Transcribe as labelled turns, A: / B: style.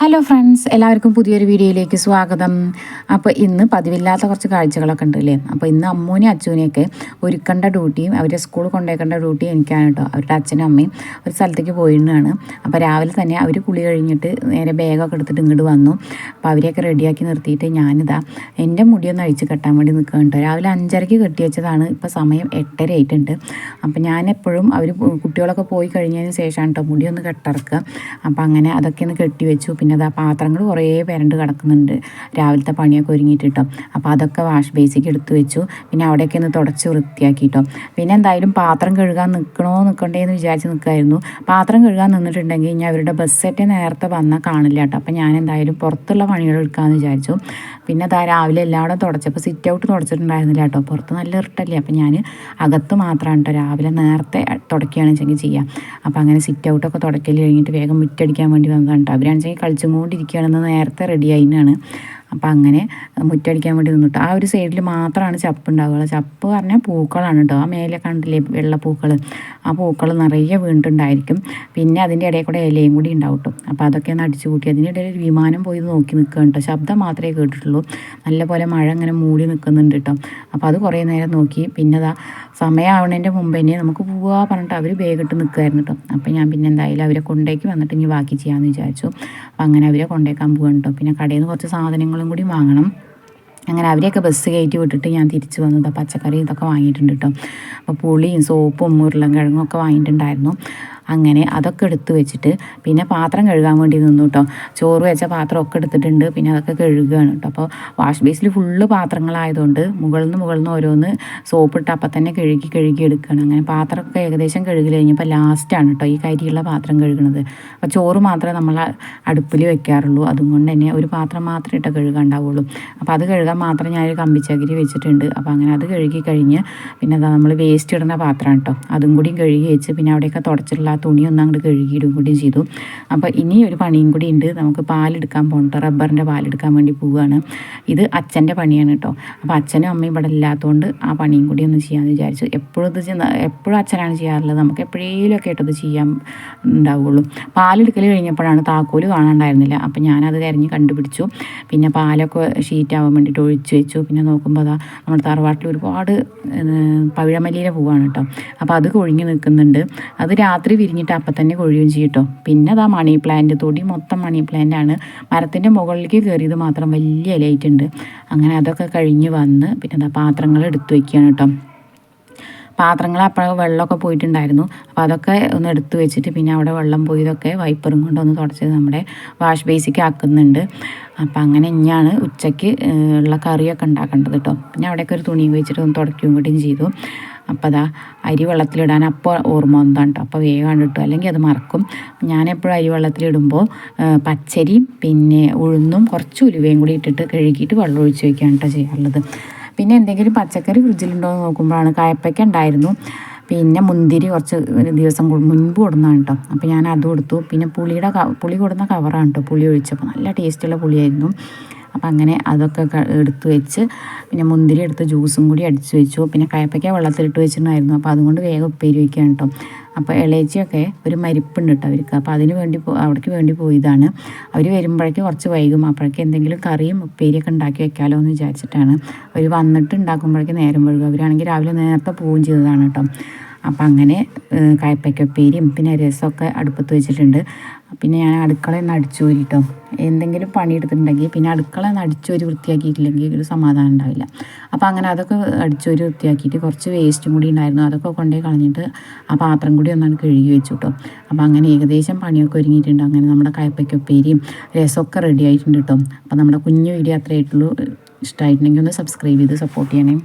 A: Hello friends എല്ലാവർക്കും പുതിയൊരു വീഡിയോയിലേക്ക് സ്വാഗതം. അപ്പോൾ ഇന്ന് പതിവില്ലാത്ത കുറച്ച് കാഴ്ചകളൊക്കെ ഉണ്ട് അല്ലേ? അപ്പോൾ ഇന്ന് അമ്മൂനെയും അച്ഛനെയൊക്കെ ഒരുക്കേണ്ട ഡ്യൂട്ടിയും അവരെ സ്കൂൾ കൊണ്ടുപോയിക്കേണ്ട ഡ്യൂട്ടിയും എനിക്കാണ് കേട്ടോ. അവരുടെ അച്ഛനും അമ്മയും ഒരു സ്ഥലത്തേക്ക് പോയിരുന്നതാണ്. അപ്പോൾ രാവിലെ തന്നെ അവർ കുളി കഴിഞ്ഞിട്ട് നേരെ ബാഗൊക്കെ എടുത്തിട്ട് ഇങ്ങോട്ട് വന്നു. അപ്പോൾ അവരെയൊക്കെ റെഡിയാക്കി നിർത്തിയിട്ട് ഞാനിതാ എന്റെ മുടിയൊന്ന് അഴിച്ച് കെട്ടാൻ വേണ്ടി നിൽക്കുന്നുണ്ട് രാവിലെ അഞ്ചരയ്ക്ക് കെട്ടി വെച്ചതാണ്. ഇപ്പോൾ സമയം എട്ടര ആയിട്ടുണ്ട്. അപ്പോൾ ഞാൻ എപ്പോഴും അവർ കുട്ടികളൊക്കെ പോയി കഴിഞ്ഞതിന് ശേഷമാണ് കേട്ടോ മുടിയൊന്ന് കെട്ടിറക്കുക. അപ്പോൾ അങ്ങനെ അതൊക്കെ ഒന്ന് കെട്ടി വെച്ചു. പിന്നെ ആ പാത്രങ്ങൾ കുറേ പേരണ്ട് കിടക്കുന്നുണ്ട്. രാവിലത്തെ പണിയൊക്കെ ഒരുങ്ങിയിട്ട് അപ്പോൾ അതൊക്കെ വാഷ് ബേസിക്ക് എടുത്തു വെച്ചു. പിന്നെ അവിടെയൊക്കെ ഒന്ന് തുടച്ച് വൃത്തിയാക്കി കേട്ടോ പിന്നെ എന്തായാലും പാത്രം കഴുകാൻ നിൽക്കണോ നിൽക്കണ്ടേ എന്ന് വിചാരിച്ച് നിൽക്കായിരുന്നു പാത്രം കഴുകാൻ നിന്നിട്ടുണ്ടെങ്കിൽ ഇനി അവരുടെ ബസ് സെറ്റ് നേരത്തെ വന്നാൽ കാണില്ല കേട്ടോ. അപ്പോൾ ഞാൻ എന്തായാലും പുറത്തുള്ള പണികൾ എടുക്കാമെന്ന് വിചാരിച്ചു. പിന്നെ അതാ രാവിലെ എല്ലാവരും തുടച്ചപ്പോൾ സിറ്റ് ഔട്ട് തുടച്ചിട്ടുണ്ടായിരുന്നില്ല കേട്ടോ. പുറത്ത് നല്ല ഇറിട്ടല്ലേ അപ്പോൾ ഞാൻ അകത്ത് മാത്രമാണ് കേട്ടോ രാവിലെ നേരത്തെ തുടക്കുകയാണെന്ന് വെച്ചെങ്കിൽ ചെയ്യാം. അപ്പോൾ അങ്ങനെ സിറ്റ് ഔട്ടൊക്കെ തുടക്കൽ കഴിഞ്ഞിട്ട് വേഗം മുറ്റടിക്കാൻ വേണ്ടി വന്നതാണ് കേട്ടോ. അവരാണെന്നുവെച്ചെങ്കിൽ കളിച്ചും കൊണ്ടിരിക്കുകയാണെന്ന് നേരത്തെ റെഡി ആയിനാണ് അപ്പോൾ അങ്ങനെ മുറ്റടിക്കാൻ വേണ്ടി നിന്നിട്ട്. ആ ഒരു സൈഡിൽ മാത്രമാണ് ചപ്പ് ഉണ്ടാവുക ചപ്പ് പറഞ്ഞാൽ പൂക്കളാണ് കേട്ടോ ആ മേലെ കണ്ടില്ലേ വെള്ള വെള്ളപ്പൂക്കൾ ആ പൂക്കൾ നിറയെ വീണിട്ടുണ്ടായിരിക്കും. പിന്നെ അതിന്റെ ഇടയിൽ കൂടെ ഇലയും കൂടി ഉണ്ടാവും കേട്ടോ അപ്പോൾ അതൊക്കെ ഒന്ന് അടിച്ചു കൂട്ടി. അതിന്റെ ഇടയിൽ ഒരു വിമാനം പോയി നോക്കി നിൽക്കുക കേട്ടോ ശബ്ദം മാത്രമേ കേട്ടിട്ടുള്ളൂ. നല്ലപോലെ മഴ അങ്ങനെ മൂടി നിൽക്കുന്നുണ്ട് കേട്ടോ അപ്പോൾ അത് കുറേ നേരം നോക്കി. പിന്നെ അതാ സമയമാവണതിന്റെ മുമ്പ് തന്നെ നമുക്ക് പോവാ പറഞ്ഞിട്ട് അവർ വേഗിട്ട് നിൽക്കുമായിരുന്നു കേട്ടോ അപ്പോൾ ഞാൻ പിന്നെ എന്തായാലും അവരെ കൊണ്ടേക്ക് വന്നിട്ട് ഇനി ബാക്കി ചെയ്യാമെന്ന് വിചാരിച്ചു. അപ്പോൾ അങ്ങനെ അവരെ കൊണ്ടേക്കാൻ പോവാണ് പിന്നെ കടയിൽ നിന്ന് കുറച്ച് സാധനങ്ങളും കൂടി വാങ്ങണം. അങ്ങനെ അവരെയൊക്കെ ബസ് കയറ്റി വിട്ടിട്ട് ഞാൻ തിരിച്ചു വന്നത് പച്ചക്കറി ഇതൊക്കെ വാങ്ങിയിട്ടുണ്ട് കേട്ടോ അപ്പോൾ പുളിയും സോപ്പും ഉരുളൻകിഴങ്ങും ഒക്കെ വാങ്ങിയിട്ടുണ്ടായിരുന്നു. അങ്ങനെ അതൊക്കെ എടുത്തു വെച്ചിട്ട് പിന്നെ പാത്രം കഴുകാൻ വേണ്ടി നിന്നു കേട്ടോ ചോറ് വെച്ച പാത്രം ഒക്കെ എടുത്തിട്ടുണ്ട്. പിന്നെ അതൊക്കെ കഴുകുകയാണ് കേട്ടോ അപ്പോൾ വാഷ് ബേസിൽ ഫുള്ള് പാത്രങ്ങളായതുകൊണ്ട് മുകളിൽ നിന്ന് മുകളിൽ നിന്ന് ഓരോന്ന് സോപ്പിട്ട് അപ്പം തന്നെ കഴുകി കഴുകി എടുക്കുകയാണ് അങ്ങനെ പാത്രമൊക്കെ ഏകദേശം കഴുകി കഴിഞ്ഞപ്പോൾ ലാസ്റ്റാണ് കേട്ടോ ഈ കരിയുള്ള പാത്രം കഴുകുന്നത് അപ്പോൾ ചോറ് മാത്രമേ നമ്മൾ അടുപ്പിൽ വെക്കാറുള്ളൂ. അതുകൊണ്ട് തന്നെ ഒരു പാത്രം മാത്രമേ ഇട്ട് കഴുകാൻ ഉണ്ടാവുള്ളൂ. അപ്പോൾ അത് കഴുകാൻ മാത്രം ഞാനൊരു കമ്പിച്ചകിരി വെച്ചിട്ടുണ്ട്. അപ്പോൾ അങ്ങനെ അത് കഴുകി കഴിഞ്ഞ് പിന്നെ നമ്മൾ വേസ്റ്റ് ഇടുന്ന പാത്രമാണ് കേട്ടോ അതും കൂടി കഴുകി വെച്ച് പിന്നെ അവിടെയൊക്കെ തുടച്ചിട്ടുള്ള തുണി ഒന്ന് അങ്ങോട്ട് കഴുകിയിടും കൂടി ചെയ്തു. അപ്പോൾ ഇനി ഒരു പണിയും കൂടി ഉണ്ട്. നമുക്ക് പാലെടുക്കാൻ പോകണ്ട റബ്ബറിന്റെ പാലെടുക്കാൻ വേണ്ടി പോവുകയാണ്. ഇത് അച്ഛന്റെ പണിയാണ് കേട്ടോ അപ്പോൾ അച്ഛനും അമ്മയും ഇവിടെ ഇല്ലാത്തതുകൊണ്ട് ആ പണിയും കൂടി ഒന്ന് ചെയ്യാമെന്ന് വിചാരിച്ചു. എപ്പോഴും ഇത് എപ്പോഴും അച്ഛനാണ് ചെയ്യാറുള്ളത്. നമുക്ക് എപ്പോഴേലുമൊക്കെ ആയിട്ടത് ചെയ്യാൻ ഉണ്ടാവുള്ളൂ. പാലെടുക്കൽ കഴിഞ്ഞപ്പോഴാണ് താക്കോൽ കാണാണ്ടായിരുന്നില്ല. അപ്പോൾ ഞാനത് തിരഞ്ഞ് കണ്ടുപിടിച്ചു. പിന്നെ പാലൊക്കെ ഷീറ്റാവാൻ വേണ്ടിയിട്ട് ഒഴിച്ചു വെച്ചു. പിന്നെ നോക്കുമ്പോൾ അതാ നമ്മുടെ തറവാട്ടിൽ ഒരുപാട് പവിഴമല്ലിയിലെ പോവാണ് കേട്ടോ അപ്പോൾ അത് കൊഴിഞ്ഞ് നിൽക്കുന്നുണ്ട്. അത് രാത്രി വിരിഞ്ഞിട്ട് അപ്പം തന്നെ കൊഴിയും ചെയ്യും കേട്ടോ. പിന്നെ അതാ മണി പ്ലാന്റ് തൊടി മൊത്തം മണി പ്ലാന്റ് ആണ്. മരത്തിന്റെ മുകളിലേക്ക് കയറിയത് മാത്രം വലിയ ഉണ്ട് അങ്ങനെ അതൊക്കെ കഴിഞ്ഞ് വന്ന് പിന്നെ അതാ പാത്രങ്ങൾ എടുത്തു വയ്ക്കുകയാണ് കേട്ടോ. പാത്രങ്ങൾ അപ്പോൾ വെള്ളമൊക്കെ പോയിട്ടുണ്ടായിരുന്നു. അപ്പോൾ അതൊക്കെ ഒന്ന് എടുത്തു വെച്ചിട്ട് പിന്നെ അവിടെ വെള്ളം പോയതൊക്കെ വൈപ്പറും കൊണ്ടൊന്ന് തുടച്ചത് നമ്മുടെ വാഷ് ബേസിക്ക് ആക്കുന്നുണ്ട്. അപ്പോൾ അങ്ങനെ ഇനിയാണ് ഉച്ചയ്ക്ക് ഉള്ള കറിയൊക്കെ ഉണ്ടാക്കേണ്ടത് കേട്ടോ. പിന്നെ അവിടെയൊക്കെ ഒരു തുണി വെച്ചിട്ട് ഒന്ന് തുടയ്ക്കുകയും കൂടിയും ചെയ്തു. അപ്പോൾ അതാ അരി വെള്ളത്തിലിടാൻ അപ്പോൾ ഓർമ്മ വന്നതാണ് കേട്ടോ അപ്പോൾ വേഗം കിട്ടും അല്ലെങ്കിൽ അത് മറക്കും. ഞാനെപ്പോഴും അരി വെള്ളത്തിലിടുമ്പോൾ പച്ചരിയും പിന്നെ ഉഴുന്നും കുറച്ച് ഉലുവയും കൂടി ഇട്ടിട്ട് കഴുകിയിട്ട് വെള്ളം ഒഴിച്ച് വയ്ക്കുകയാണ് കേട്ടോ ചെയ്യാറുള്ളത്. പിന്നെ എന്തെങ്കിലും പച്ചക്കറി ഫ്രിഡ്ജിലുണ്ടോ എന്ന് നോക്കുമ്പോഴാണ് കായപ്പയ്ക്ക ഉണ്ടായിരുന്നു. പിന്നെ മുന്തിരി കുറച്ച് ദിവസം മുൻപ് കൊടുന്നതാണ് കേട്ടോ അപ്പോൾ ഞാൻ അത് കൊടുത്തു പിന്നെ പുളിയുടെ പുളി കൊടുന്ന കവറാണ് കേട്ടോ പുളി ഒഴിച്ചപ്പോൾ. നല്ല ടേസ്റ്റുള്ള പുളിയായിരുന്നു. അപ്പം അങ്ങനെ അതൊക്കെ എടുത്ത് വെച്ച് പിന്നെ മുന്തിരി എടുത്ത് ജ്യൂസും കൂടി അടിച്ച് വെച്ചു. പിന്നെ കയപ്പയ്ക്ക വെള്ളത്തിലിട്ട് വെച്ചിട്ടുണ്ടായിരുന്നു. അപ്പോൾ അതുകൊണ്ട് വേഗം ഉപ്പേരി വയ്ക്കുകയാണ് കേട്ടോ. അപ്പോൾ ഇളയച്ചിയൊക്കെ ഒരു മരിപ്പുണ്ട് കേട്ടോ അവർക്ക്. അപ്പോൾ അതിന് വേണ്ടി അവിടേക്ക് വേണ്ടി പോയതാണ്. അവർ വരുമ്പോഴേക്ക് കുറച്ച് വൈകും. അപ്പോഴേക്ക് എന്തെങ്കിലും കറിയും ഉപ്പേരിയൊക്കെ ഉണ്ടാക്കി വെക്കാമല്ലോ എന്ന് വിചാരിച്ചിട്ടാണ്. അവർ വന്നിട്ട് ഉണ്ടാക്കുമ്പോഴേക്ക് നേരം വഴുകും അവരാണെങ്കിൽ രാവിലെ നേരത്തെ പോവുകയും ചെയ്തതാണ് കേട്ടോ. അപ്പം അങ്ങനെ കയ്പ്പയ്ക്കുപ്പേരിയും പിന്നെ രസമൊക്കെ അടുപ്പത്ത് വെച്ചിട്ടുണ്ട്. പിന്നെ ഞാൻ അടുക്കള ഒന്ന് അടിച്ചു കോരിട്ടോ എന്തെങ്കിലും പണിയെടുത്തിട്ടുണ്ടെങ്കിൽ പിന്നെ അടുക്കള ഒന്ന് അടിച്ചോരി വൃത്തിയാക്കിയിട്ടില്ലെങ്കിൽ ഒരു സമാധാനം ഉണ്ടാവില്ല. അപ്പോൾ അങ്ങനെ അതൊക്കെ അടിച്ചോരി വൃത്തിയാക്കിയിട്ട് കുറച്ച് വേസ്റ്റും കൂടി ഉണ്ടായിരുന്നു. അതൊക്കെ കൊണ്ടുപോയി കളഞ്ഞിട്ട് ആ പാത്രം കൂടി ഒന്നാണ് കഴുകി വെച്ചു കേട്ടോ അപ്പോൾ അങ്ങനെ ഏകദേശം പണിയൊക്കെ ഒരുങ്ങിയിട്ടുണ്ട്. അങ്ങനെ നമ്മുടെ കയ്പ്പയ്ക്കുപ്പേരിയും രസമൊക്കെ റെഡി ആയിട്ടുണ്ട് കേട്ടോ അപ്പോൾ നമ്മുടെ കുഞ്ഞു വീഡിയോ അത്രയായിട്ടുള്ളൂ ഇഷ്ടമായിട്ടുണ്ടെങ്കിൽ ഒന്ന് സബ്സ്ക്രൈബ് ചെയ്ത് സപ്പോർട്ട് ചെയ്യണേ.